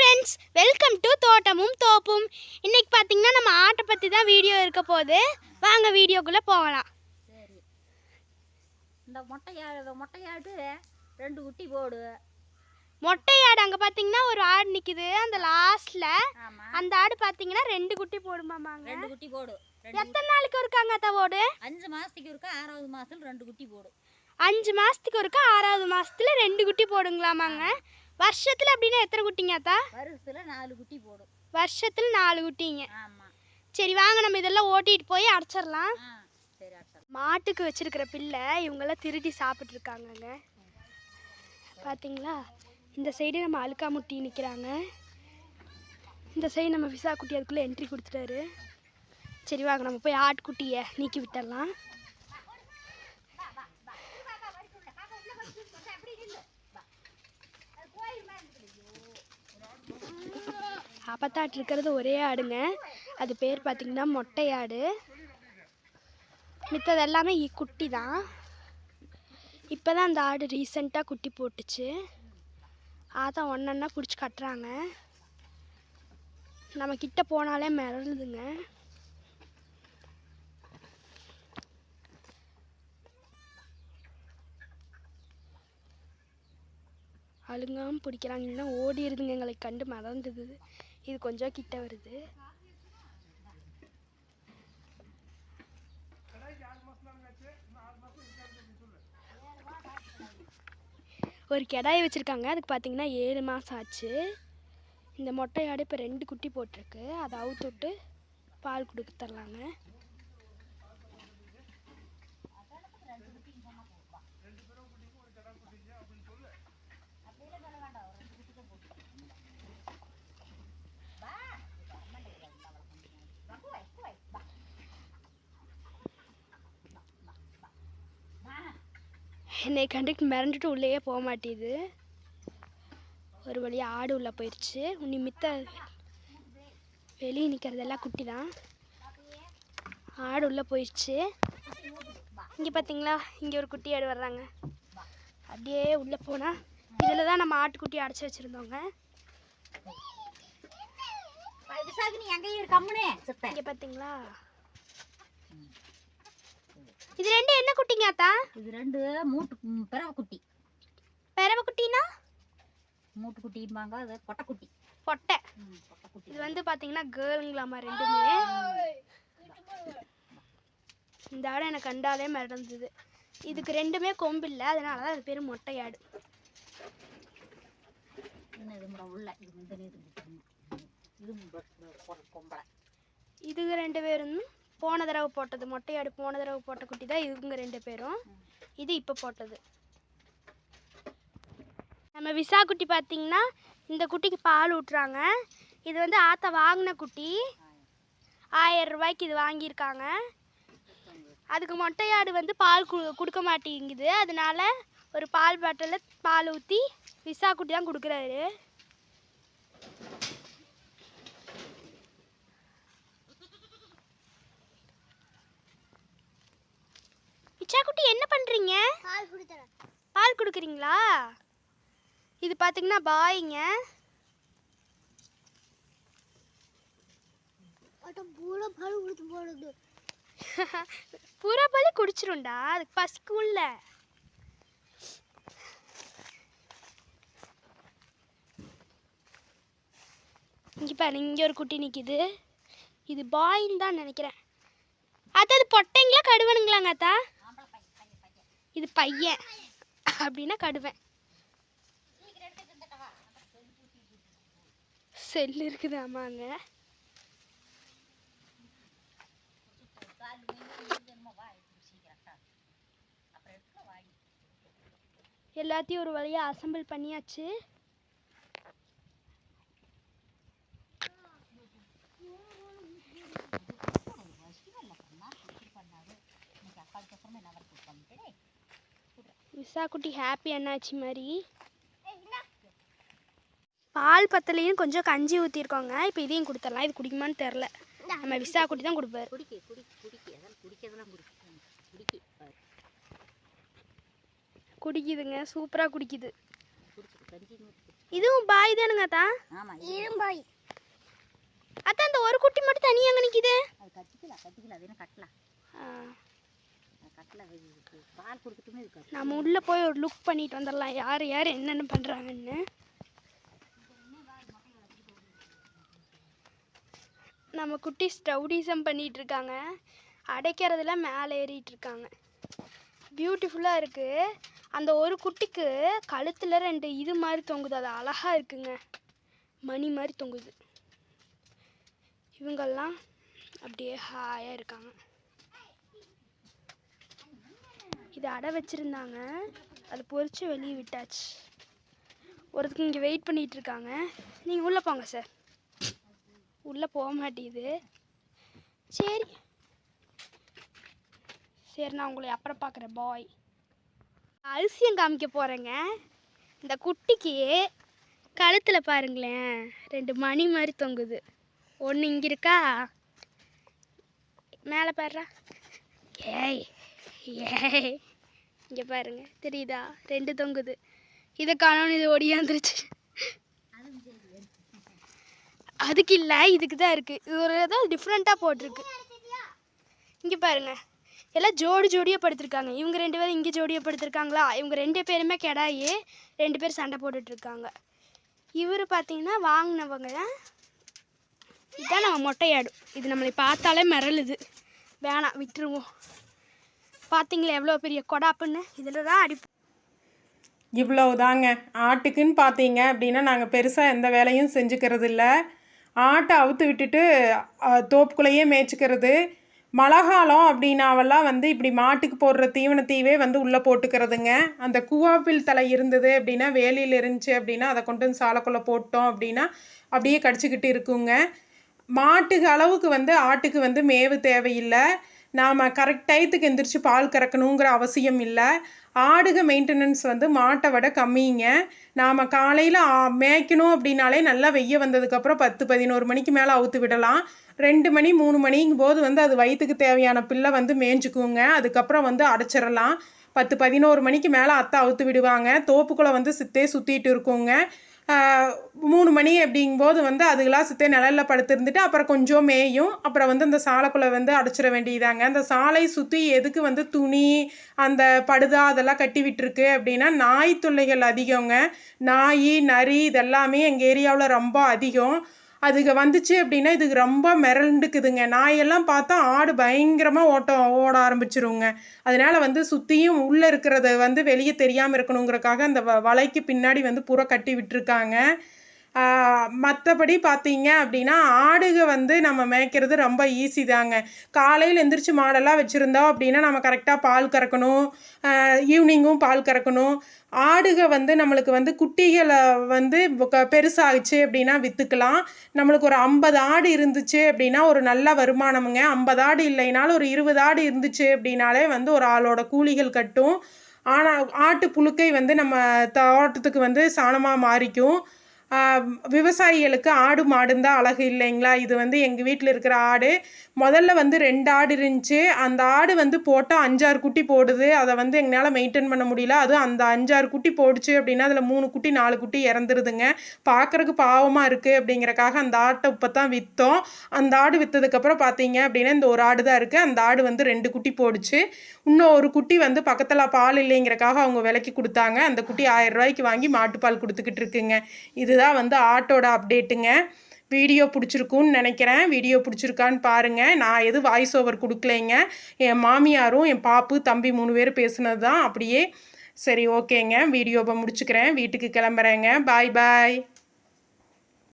Friends welcome to தோட்டமும் தோப்பும். இன்னைக்கு பார்த்தீங்கன்னா நம்ம ஆட்டை பற்றி தான் வீடியோ இருக்க போகுது. வாங்க வீடியோக்குள்ளே போகலாம். சரி. இந்த மொட்டையாடு மொட்டையாடு ரெண்டு குட்டி போடு. மொட்டை ஆடு அங்கே பார்த்தீங்கன்னா ஒரு ஆடு நிற்குது அந்த லாஸ்ட்டில் அந்த ஆடு பார்த்தீங்கன்னா ரெண்டு குட்டி போடுமாமாங்க ரெண்டு குட்டி போடு. எத்தனை நாளைக்கு இருக்காங்க அத்தை ஓடு அஞ்சு மாசத்துக்கு இருக்கா ஆறாவது மாசத்துல ரெண்டு குட்டி போடு. அஞ்சு மாதத்துக்கு ஒருக்கா ஆறாவது மாதத்துல ரெண்டு குட்டி போடுங்களாமாங்க வருஷத்தில் அப்படின்னா எத்தனை குட்டிங்க அத்தா? வருஷத்துல நாலு குட்டி போடும். வருஷத்தில் நாலு குட்டிங்க. சரி வாங்க நம்ம இதெல்லாம் ஓட்டிட்டு போய் அடைச்சிடலாம். மாட்டுக்கு வச்சிருக்கிற பிள்ளை இவங்கெல்லாம் திருடி சாப்பிட்டு இருக்காங்கங்க பார்த்தீங்களா இந்த சைடு நம்ம அழுக்கா முட்டி நிற்கிறாங்க இந்த சைடு நம்ம விசா குட்டி அதுக்குள்ளே என்ட்ரி கொடுத்துட்டாரு. சரி வாங்க நம்ம போய் ஆட்டுக்குட்டியை நீக்கி விட்டுடலாம். அப்பத்தாட்டு இருக்கிறது ஒரே ஆடுங்க. அது பேர் பார்த்திங்கன்னா மொட்டை ஆடு மித்தது எல்லாமே குட்டி தான் இப்போ தான் அந்த ஆடு ரீசெண்டாக குட்டி போட்டுச்சு. அதான் ஒன்றா பிடிச்சி கட்டுறாங்க. நம்ம கிட்ட போனாலே மிரளுதுங்க. அழுங்காமல் பிடிக்கிறாங்க. இல்லைன்னா ஓடிடுதுங்க எங்களை கண்டு மறந்துது இது கொஞ்சம் கிட்ட வருது. ஒரு கிடாய் வச்சுருக்காங்க. அதுக்கு பார்த்தீங்கன்னா ஏழு மாதம் ஆச்சு. இந்த மொட்டை ஆடு இப்போ ரெண்டு குட்டி போட்டிருக்கு. அதை அவுத்து விட்டு பால் கொடுக்க தரலாங்க. என்னை கண்டுட்டு மிரண்டுட்டு உள்ளேயே போக மாட்டேது. ஒரு வழியாக ஆடு உள்ளே போயிடுச்சு உன்னி மித்த வெளியே நிற்கிறதெல்லாம் குட்டி தான் ஆடு உள்ளே போயிடுச்சு இங்கே பார்த்தீங்களா இங்கே ஒரு குட்டி ஆடு வர்றாங்க. அப்படியே உள்ளே போனால் இதில் தான் நம்ம ஆட்டுக்குட்டி அடைச்சி வச்சுருந்தோங்க. இங்கே பார்த்தீங்களா இது ரெண்டு என்ன குட்டிங்க அத்தா? இது ரெண்டு மூட்டு பிறவை குட்டி பெரவ குட்டினா மூட்டு குட்டிம்பாங்க அது பொட்டை. குட்டி பொட்டை இது வந்து பார்த்தீங்கன்னா கேர்ளுங்களாமா ரெண்டுமே. இந்த ஆடு எனக்கு கண்டாலே மறந்தது இதுக்கு ரெண்டுமே கொம்பு இல்லை அதனால தான் அது பேர் மொட்டையாடு. இது ரெண்டு பேரும் போன தடவை போட்டது மொட்டையாடு போன தடவை போட்ட குட்டி தான் இதுங்க ரெண்டு பேரும். இது இப்போ போட்டது. நம்ம விசா குட்டி பார்த்தீங்கன்னா இந்த குட்டிக்கு பால் ஊட்டுறாங்க. இது வந்து ஆத்தா வாங்கின குட்டி. ஆயிரம் ரூபாய்க்கு இது வாங்கியிருக்காங்க. அதுக்கு மொட்டையாடு வந்து பால் கு கொடுக்க மாட்டேங்குது. அதனால ஒரு பால் பாட்டிலில் பால் ஊற்றி விசா குட்டி தான் கொடுக்குறாரு. விச்சா குட்டி என்ன பண்ணுறீங்க பால் கொடுக்குறீங்களா? இது பார்த்தீங்கன்னா பாய்ங்க. பூரா பால் குடிச்சிரும்டா. அதுக்கு பசிக்கும்ல இங்கே பாரு இங்கே ஒரு குட்டி நிற்கிது இது பாயின்னு தான் நினைக்கிறேன். அத்தா அது பொட்டைங்களா கடுவனுங்களாங்க அத்தா? இது பையன் அப்படின்னா கடுவேன். செல் இருக்குது ஆமாங்க எல்லாத்தையும் ஒரு வழியாக அசெம்பிள் பண்ணியாச்சு. விசா குட்டி ஹாப்பி அண்ணாச்சி மாதிரி. பால் பத்தலையும் கொஞ்சம் கஞ்சி ஊற்றிருக்கோங்க இப்போ இதையும் கொடுத்துடலாம். இது குடிக்குமான்னு தெரில நம்ம விசா குட்டி தான் கொடுப்பாரு. குடிக்க குடிக்க குடிக்கிறதெல்லாம் குடிக்க. குடிக்குதுங்க. சூப்பராக குடிக்குது. இதுவும் பாய் தானுங்க தான் ஆமா இரும்பாய் அதான் அந்த ஒரு குட்டி மட்டும் தனியாக அங்கே நிற்கிது அது கட்டிக்கலாம் கட்டிக்கலாம். அது என்ன கட்டலாம் அது கட்டலாம் இது பால் கொடுத்துட்டுமே இருக்காது நம்ம உள்ளே போய் ஒரு லுக் பண்ணிட்டு வந்துடலாம். யார் யார் என்னென்ன பண்ணுறாங்கன்னு நம்ம குட்டி ஸ்டவுடிசம் பண்ணிகிட்டு இருக்காங்க அடைக்கிறதுல மேலே ஏறிட்டு இருக்காங்க பியூட்டிஃபுல்லாக இருக்குது அந்த ஒரு குட்டிக்கு கழுத்தில் ரெண்டு இது மாதிரி தொங்குது. அது அழகாக இருக்குங்க. மணி மாதிரி தொங்குது. இவங்கெல்லாம் அப்படியே ஹாயாக இருக்காங்க. இது அடை வச்சுருந்தாங்க. அது பொறிச்சு வெளியே விட்டாச்சு. ஒருத்தருக்கு இங்கே வெயிட் பண்ணிகிட்டு இருக்காங்க. நீங்கள் உள்ளே போங்க சார் உள்ளே போக மாட்டேங்குது. சரி. சரி நான் உங்களை அப்புறம் பார்க்குறேன் பாய் அரிசியம் காமிக்க போகிறேங்க இந்த குட்டிக்கு கழுத்தில் பாருங்களேன் ரெண்டு மணி மாதிரி தொங்குது. ஒன்று இங்கே இருக்கா? மேலே பாடுறா ஏய் ஏய். இங்கே பாருங்க. தெரியுதா? ரெண்டு தொங்குது. இதை காணோன்னு இது ஒடியாந்துருச்சு அதுக்கு இல்லை இதுக்கு தான் இருக்குது இது ஒரு ஏதோ டிஃப்ரெண்ட்டாக போட்டிருக்கு. இங்கே பாருங்க. எல்லாம் ஜோடி ஜோடியாக படுத்திருக்காங்க. இவங்க ரெண்டு பேரும் இங்கே ஜோடியாக படுத்திருக்காங்களா? இவங்க ரெண்டு பேருமே கெடாயே ரெண்டு பேர் சண்டை போட்டுட்ருக்காங்க. இவர் பார்த்தீங்கன்னா வாங்கினவங்க தான் இதுதான் நம்ம மொட்டையாடும் இது நம்மளை பார்த்தாலே மிரளுது. வேணாம் விட்டுருவோம். பார்த்தீங்களா எவ்வளோ பெரிய கொடாப்புன்னு? இதில் தான் அடி இவ்வளவு தாங்க ஆட்டுக்குன்னு பார்த்தீங்க அப்படின்னா நாங்கள் பெருசாக எந்த வேலையும் செஞ்சுக்கிறது இல்லை. ஆட்டை அவுத்து விட்டுட்டு தோப்புக்குள்ளேயே மேய்ச்சிக்கிறது. மழை காலம் அப்படின்னாவெல்லாம் வந்து இப்படி மாட்டுக்கு போடுற தீவனத்தையவே வந்து உள்ளே போட்டுக்கிறதுங்க. அந்த கூவாப்பில் தலை இருந்தது அப்படின்னா வேலியில் இருந்துச்சு அப்படின்னா அதை கொண்டு வந்து சாலைக்குள்ளே போட்டோம் அப்படின்னா அப்படியே கடிச்சிக்கிட்டு இருக்குங்க. மாட்டுக்கு அளவுக்கு வந்து ஆட்டுக்கு வந்து மேவு தேவையில்லை. நாம் கரெக்ட் டயத்துக்கு எந்திரிச்சு பால் கறக்கணுங்கிற அவசியம் இல்லை. ஆடுக மெயின்டெனன்ஸ் வந்து மாட்டை விட கம்மிங்க. நாம் காலையில் மேய்க்கணும் அப்படின்னாலே நல்லா வெய்ய வந்ததுக்கப்புறம் பத்து பதினோரு மணிக்கு மேலே அவுத்து விடலாம். ரெண்டு மணி மூணு மணிங்கும் போது வந்து அது வயிற்றுக்கு தேவையான பிள்ளை வந்து மேய்ஞ்சிக்குங்க. அதுக்கப்புறம் வந்து அடைச்சிடலாம் பத்து பதினோரு மணிக்கு மேலே அத்தை அவுத்து விடுவாங்க. தோப்புக்குள்ளே வந்து சித்தே சுற்றிட்டு இருக்குங்க. மூணு மணி அப்படிங்கும்போது வந்து அதுகளாக சுற்றி நிழலில் படுத்திருந்துட்டு அப்புறம் கொஞ்சம் மேயும். அப்புறம் வந்து அந்த சாலைக்குள்ளே வந்து அடைச்சிட வேண்டியதாங்க. அந்த சாலை சுற்றி எதுக்கு வந்து துணி அந்த படுதா அதெல்லாம் கட்டி விட்டுருக்கு அப்படின்னா நாய் தொல்லைகள் அதிகங்க. நாய் நரி இதெல்லாமே எங்கள் ஏரியாவில் ரொம்ப அதிகம். அதுக்கு வந்துச்சு அப்படின்னா இதுக்கு ரொம்ப மிரண்டுக்குதுங்க. நாயெல்லாம் பார்த்தா ஆடு பயங்கரமாக ஓட்டம் ஓட ஆரம்பிச்சிருங்க. அதனால் வந்து சுற்றியும் உள்ளே இருக்கிறத வந்து வெளியே தெரியாமல் இருக்கணுங்கிறக்காக அந்த வ- வலைக்கு பின்னாடி வந்து புற கட்டி விட்டுருக்காங்க. மற்றபடி பார்த்தீங்க அப்படின்னா ஆடுக வந்து நம்ம மேய்க்கிறது ரொம்ப ஈஸி தாங்க. காலையில் எந்திரிச்சு மாடெல்லாம் வச்சுருந்தோம் அப்படின்னா நம்ம கரெக்டாக பால் கறக்கணும். ஈவினிங்கும் பால் கறக்கணும். ஆடுக வந்து நம்மளுக்கு வந்து குட்டிகளை வந்து க- அப்படின்னா விற்றுக்கலாம் நம்மளுக்கு ஒரு ஐம்பது ஆடு இருந்துச்சு அப்படின்னா ஒரு நல்ல வருமானமுங்க. ஐம்பது ஆடு இல்லைனாலும் ஒரு இருபது ஆடு இருந்துச்சு அப்படின்னாலே வந்து ஒரு ஆளோட கூலிகள் கட்டும். ஆனால் ஆட்டு புழுக்கை வந்து நம்ம தோட்டத்துக்கு வந்து சாணமாக மாறிக்கும். விவசாயிகளுக்கு ஆடு மாடுன்னு தான் அழகு இல்லைங்களா? இது வந்து எங்கள் வீட்டில் இருக்கிற ஆடு. முதல்ல வந்து ரெண்டு ஆடு இருந்துச்சு. அந்த ஆடு வந்து போட்டால் அஞ்சாறு குட்டி போடுது. அதை வந்து எங்களால் மெயின்டைன் பண்ண முடியல. அது அந்த அஞ்சாறு குட்டி போடுச்சு அப்படின்னா அதில் மூணு குட்டி நாலு குட்டி இறந்துருதுங்க. பார்க்குறக்கு பாவமாக இருக்குது அப்படிங்கிறக்காக அந்த ஆட்டை இப்போ தான் விற்றோம் அந்த ஆடு விற்றதுக்கப்புறம் பார்த்தீங்க அப்படின்னா இந்த ஒரு ஆடு தான் இருக்குது அந்த ஆடு வந்து ரெண்டு குட்டி போடுச்சு. இன்னும் ஒரு குட்டி வந்து பக்கத்தில் பால் இல்லைங்கிறக்காக அவங்க விலைக்கு கொடுத்தாங்க. அந்த குட்டி ஆயிரம் ரூபாய்க்கு வாங்கி மாட்டுப்பால் கொடுத்துக்கிட்டு இருக்குங்க. இதுதான் வந்து ஆட்டோட அப்டேட்டுங்க வீடியோ பிடிச்சிருக்குன்னு நினைக்கிறேன். வீடியோ பிடிச்சிருக்கான்னு பாருங்கள் நான் எதுவும் வாய்ஸ் ஓவர் கொடுக்கலைங்க. என் மாமியாரும் என் பாப்பு தம்பி மூணு பேர் பேசுனது தான். அப்படியே சரி ஓகேங்க வீடியோவை முடிச்சுக்கிறேன். வீட்டுக்கு கிளம்புறேங்க. பாய் பாய்